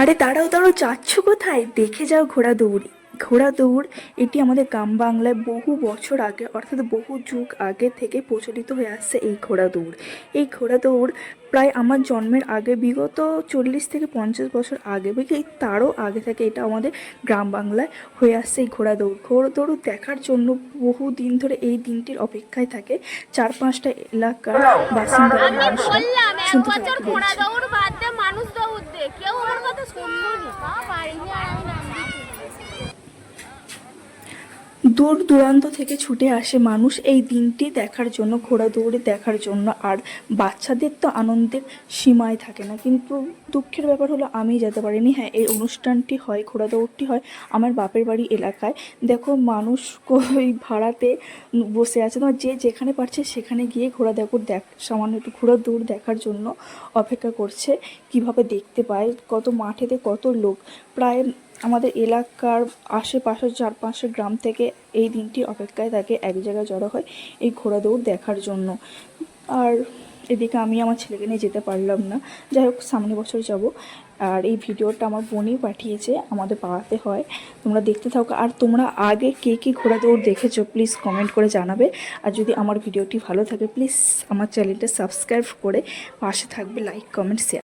আরে দাঁড়াও দাঁড়াও যাচ্ছ কোথায়? দেখে যাও ঘোড়া দৌড়ি। ঘোড়া দৌড় এটি আমাদের গ্রাম বাংলায় বহু বছর আগে অর্থাৎ বহু যুগ আগে থেকে প্রচলিত হয়ে আসছে এই ঘোড়া দৌড়। এই ঘোড়া দৌড় প্রায় আমার জন্মের আগে বিগত চল্লিশ থেকে পঞ্চাশ বছর আগে বা তারও আগে থেকে এটা আমাদের গ্রাম বাংলায় হয়ে আসছে এই ঘোড়া দৌড়। ঘোড়া দৌড় দেখার জন্য বহু দিন ধরে এই দিনটির অপেক্ষায় থাকে। চার পাঁচটা এলাকার বাসিন্দারা আমি মানুষরা শুনতে থাকতে ঘোড়া বলছি। দৌড় বাদ দে মানুষ দৌড় দে কেউ আমার কথা শুনলো নি পারিনি আর আমি নাম দিতে। দূর দূরান্ত থেকে ছুটে আসে মানুষ এই দিনটি দেখার জন্য ঘোড়া দৌড়ে দেখার জন্য। আর বাচ্চাদের তো আনন্দের সীমায় থাকে না। কিন্তু দুঃখের ব্যাপার হলো, আমি যেতে পারিনি। হ্যাঁ এই অনুষ্ঠানটি হয় ঘোড়া দৌড়টি হয় আমার বাপের বাড়ি এলাকায়। দেখো, মানুষ ওই ভাড়াতে বসে আছে। তোমার যে যেখানে পারছে সেখানে গিয়ে ঘোড়া দৌড় দেখ, সামান্য একটু ঘোড়া দৌড় দেখার জন্য অপেক্ষা করছে। কীভাবে দেখতে পায়? কত মাঠেতে কত লোক? প্রায় আমাদের এলাকার আশেপাশের চার পাঁচটা গ্রাম থেকে এই দিনটি অপেক্ষায় থাকে এক জায়গায় জড়ো হয় এই ঘোড়া দৌড় দেখার জন্য। আর এদিকে আমি আমার ছেলেকে নিয়ে যেতে পারলাম না। যাই হোক সামনে বছর যাব। আর এই ভিডিওটা আমার বোনই পাঠিয়েছে, আমাদের পাড়াতে হয়। তোমরা দেখতে থাকো। আর তোমরা আগে কে কী ঘোড়া দৌড় দেখেছ প্লিজ কমেন্ট করে জানাবে। আর যদি আমার ভিডিওটি ভালো থাকে প্লিজ আমার চ্যানেলটা সাবস্ক্রাইব করে পাশে থাকবে। Like comment share